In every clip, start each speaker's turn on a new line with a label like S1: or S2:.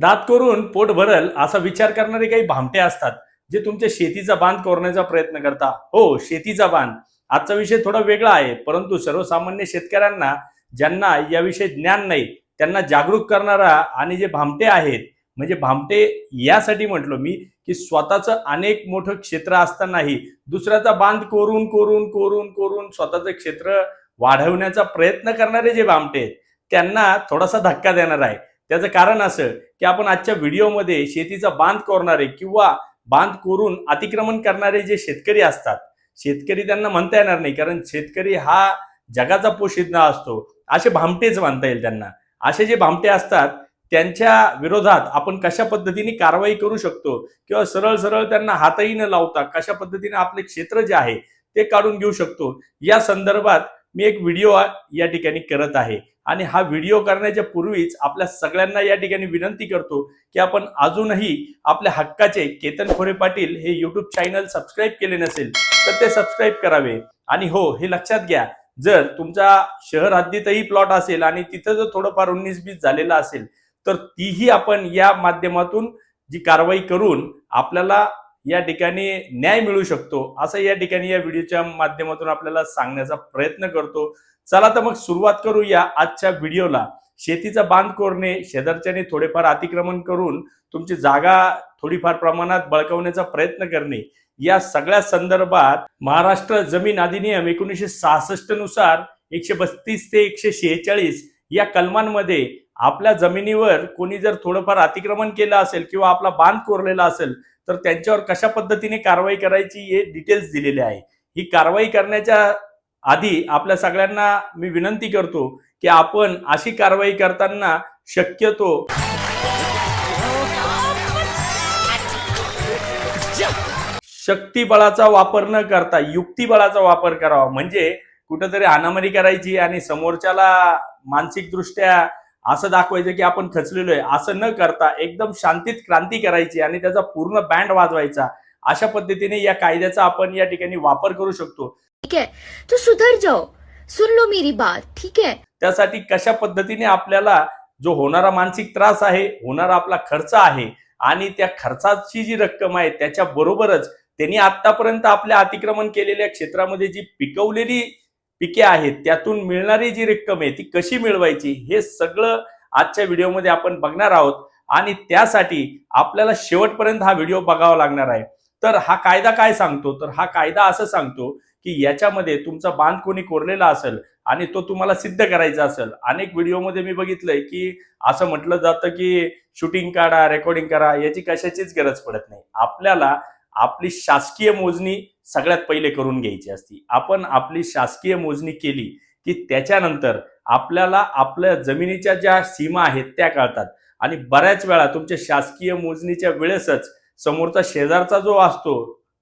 S1: दात करून पोट भरल असा विचार करणारे काही भामटे असतात जे तुमच्या शेतीचा बांध कोरण्याचा प्रयत्न करता. हो शेतीचा बांध. आजचा विषय थोडा वेगळा आहे परंतु सर्वसामान्य शेतकऱ्यांना ज्यांना याविषयी ज्ञान नाही त्यांना जागरूक करणारा आणि जे भामटे आहेत म्हणजे भामटे यासाठी म्हटलो मी की स्वतःचं अनेक मोठं क्षेत्र असतानाही दुसऱ्याचा बांध कोरून कोरून कोरून कोरून स्वतःचं क्षेत्र वाढवण्याचा प्रयत्न करणारे जे भामटे आहेत त्यांना थोडासा धक्का देणार आहे. त्याचं कारण असं की आपण आजच्या व्हिडिओमध्ये शेतीचा बांध कोरणारे किंवा बांध कोरून अतिक्रमण करणारे जे शेतकरी असतात शेतकरी त्यांना म्हणता येणार नाही कारण शेतकरी हा जगाचा पोशिंदा असतो. असे भामटेच मानता येईल त्यांना. असे जे भामटे असतात त्यांच्या विरोधात आपण कशा पद्धतीने कारवाई करू शकतो किंवा सरळ सरळ त्यांना हातही न लावता कशा पद्धतीने आपले क्षेत्र जे आहे ते काढून घेऊ शकतो या संदर्भात मी एक व्हिडिओ या ठिकाणी करत आहे. आणि हा व्हिडिओ करण्याच्या पूर्वीच आपल्या सगळ्यांना या ठिकाणी विनंती करतो की आपण अजूनही आपल्या हक्काचे केतन खोरे पाटील हे युट्यूब चॅनल सबस्क्राईब केले नसेल तर ते सबस्क्राईब करावे. आणि हो हे लक्षात घ्या जर तुमचा शहर हद्दीतही प्लॉट असेल आणि तिथं जर थोडंफार उन्नीस बीस झालेलं असेल तर तीही आपण या माध्यमातून जी कारवाई करून आपल्याला या ठिकाणी न्याय मिळू शकतो असं या ठिकाणी या व्हिडिओच्या माध्यमातून आपल्याला सांगण्याचा प्रयत्न करतो. चला तर मग सुरुवात करूया आजच्या व्हिडिओला. शेतीचा बांध कोरणे शेजारच्याने थोडेफार अतिक्रमण करून तुमची जागा थोडीफार प्रमाणात बळकवण्याचा प्रयत्न करणे. या सगळ्या संदर्भात महाराष्ट्र जमीन अधिनियम एकोणीसशे सहासष्टनुसार एकशे बत्तीस ते एकशे शेहेचाळीस या कलमांमध्ये आपल्या जमिनीवर कोणी जर थोडंफार अतिक्रमण केलं असेल किंवा आपला बांध कोरलेला असेल तर त्यांच्यावर कशा पद्धतीने कारवाई करायची हे डिटेल्स दिलेले आहे. ही कारवाई करण्याच्या आधी आपल्या सगळ्यांना मी विनंती करतो की आपण अशी कारवाई करताना शक्यतो शक्तिबळाचा वापर न करता युक्तिबळाचा वापर करावा. म्हणजे कुठंतरी अनामरी करायची आणि समोरच्याला मानसिकदृष्ट्या असं दाखवायचं की आपण खचलेलो आहे. असं न करता एकदम शांतीत क्रांती करायची आणि त्याचा पूर्ण बँड वाजवायचा. अशा पद्धतीने या कायद्याचा आपण या ठिकाणी वापर करू शकतो.
S2: ठीक है तो सुधर जाओ. सुन लो मेरी बात. ठीक है
S1: त्यासाठी कशा पद्धतीने आपल्याला जो होणारा मानसिक त्रास आहे होणारा आपला खर्च आहे आणि त्या खर्चाची जी रक्कम आहे त्याच्या बरोबरच त्यांनी आतापर्यंत आपल्या अतिक्रमण केलेल्या क्षेत्रामध्ये जी पिकवलेली पिके आहेत त्यातून मिळणारी जी रक्कम आहे ती कशी मिळवायची हे सगळं आजच्या व्हिडिओमध्ये आपण बघणार आहोत. आणि त्यासाठी आपल्याला शेवटपर्यंत हा व्हिडिओ बघावा लागणार आहे. तर हा कायदा काय सांगतो? तर हा कायदा असं सांगतो की याच्यामध्ये तुमचा बांध कोणी कोरलेला असेल आणि तो तुम्हाला सिद्ध करायचा असेल. अनेक व्हिडिओमध्ये मी बघितलंय की असं म्हटलं जातं की शूटिंग काढा रेकॉर्डिंग करा याची कशाचीच गरज पडत नाही. आपल्याला आपली शासकीय मोजणी सगळ्यात पहिले करून घ्यायची असती. आपण आपली शासकीय मोजणी केली की त्याच्यानंतर आपल्याला आपल्या जमिनीच्या ज्या सीमा आहेत त्या कळतात. आणि बऱ्याच वेळा तुमच्या शासकीय मोजणीच्या वेळेसच समोरचा शेजारचा जो असतो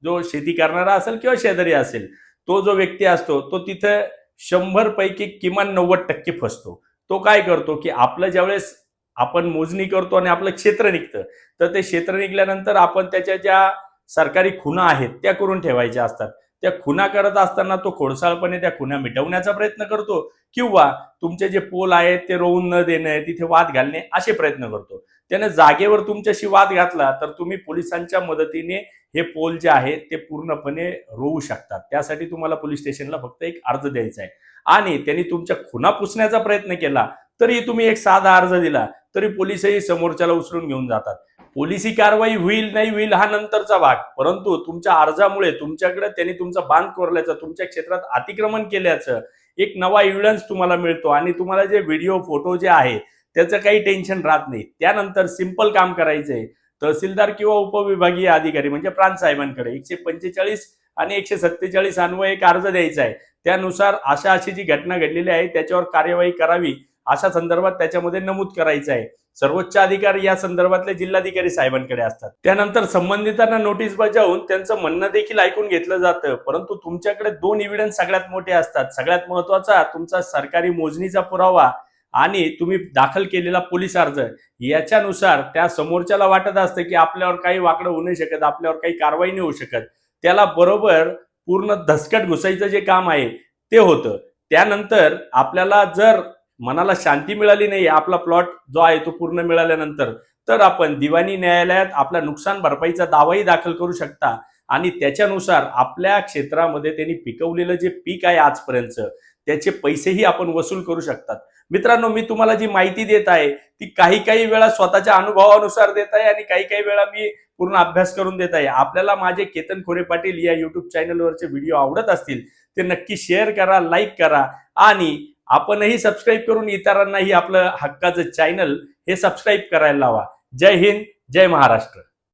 S1: जो शेती करणारा असेल किंवा शेजारी असेल तो जो व्यक्ती असतो तो तिथं शंभर पैकी किमान नव्वद टक्के फसतो. तो काय करतो की आपलं ज्यावेळेस आपण मोजणी करतो आणि आपलं क्षेत्र निघतं तर ते क्षेत्र निघल्यानंतर आपण त्याच्या ज्या सरकारी खुणा आहेत त्या करून ठेवायच्या असतात. त्या खुणा करत असताना तो खोडसाळपणे त्या खुणा मिटवण्याचा प्रयत्न करतो किंवा तुमचे जे पोल आहेत ते रोवून न देणे तिथे वाद घालणे असे प्रयत्न करतो. त्याने जागेवर तुमच्याशी वाद घातला तर तुम्ही पोलिसांच्या मदतीने हे पोल जे आहे ते पूर्णपणे रोवू शकतात. त्यासाठी तुम्हाला पोलीस स्टेशनला फक्त एक अर्ज द्यायचा आहे. आणि त्यांनी तुमच्या खुना पुसण्याचा प्रयत्न केला तरी तुम्ही एक साधा अर्ज दिला तरी पोलिसही समोरच्याला उचलून घेऊन जातात. पोलिसी कारवाई होईल नाही होईल हा नंतरचा भाग. परंतु तुमच्या अर्जामुळे तुमच्याकडे त्यांनी तुमचा बांध कोरल्याचं तुमच्या क्षेत्रात अतिक्रमण केल्याचं एक नवा एव्हिडन्स तुम्हाला मिळतो आणि तुम्हाला जे व्हिडिओ फोटो जे आहे त्याचं काही टेन्शन राहत नाही. त्यानंतर सिंपल काम करायचंय. तहसीलदार किंवा उपविभागीय अधिकारी म्हणजे प्रांत साहेबांकडे एकशे पंचेचाळीस आणि एकशे सत्तेचाळीस अन्वय एक अर्ज द्यायचा आहे. त्यानुसार अशा अशी जी घटना घडलेली आहे त्याच्यावर कार्यवाही करावी. अशा संदर्भात त्याच्यामध्ये नमूद करायचं आहे. सर्वोच्च अधिकार या संदर्भातले जिल्हाधिकारी साहेबांकडे असतात. त्यानंतर संबंधितांना नोटीस बजावून त्यांचं म्हणणं देखील ऐकून घेतलं जातं. परंतु तुमच्याकडे दोन इव्हिडन्स सगळ्यात मोठे असतात. सगळ्यात महत्त्वाचा तुमचा सरकारी मोजणीचा पुरावा आणि तुम्ही दाखल केलेला पोलीस अर्ज. याच्यानुसार त्या समोरच्याला वाटत असतं की आपल्यावर काही वाकडं होऊ नाही शकत आपल्यावर काही कारवाई नाही होऊ शकत. त्याला बरोबर पूर्ण धसकट घुसायचं जे काम आहे ते होतं. त्यानंतर आपल्याला जर मनाला शांती मिळाली नाही आपला प्लॉट जो आहे तो पूर्ण मिळाल्यानंतर तर आपण दिवाणी न्यायालयात आपला नुकसान भरपाईचा दावाही दाखल करू शकता. आणि त्याच्यानुसार आपल्या क्षेत्रामध्ये त्यांनी पिकवलेलं जे पीक आहे आजपर्यंत त्याचे पैसेही आपण वसूल करू शकतात. मित्रांनो मी तुम्हाला जी माहिती देत आहे ती काही काही वेळा स्वतःच्या अनुभवानुसार देत आहे आणि काही काही वेळा मी पूर्ण अभ्यास करून देत आहे. आपल्याला माझे केतन खोरे पाटील या युट्यूब चॅनलवरचे व्हिडिओ आवडत असतील ते नक्की शेअर करा लाईक करा आणि आपणही सबस्क्राईब करून इतरांनाही आपलं हक्काचं चॅनल हे सबस्क्राईब करायला लावा. जय हिंद जय महाराष्ट्र.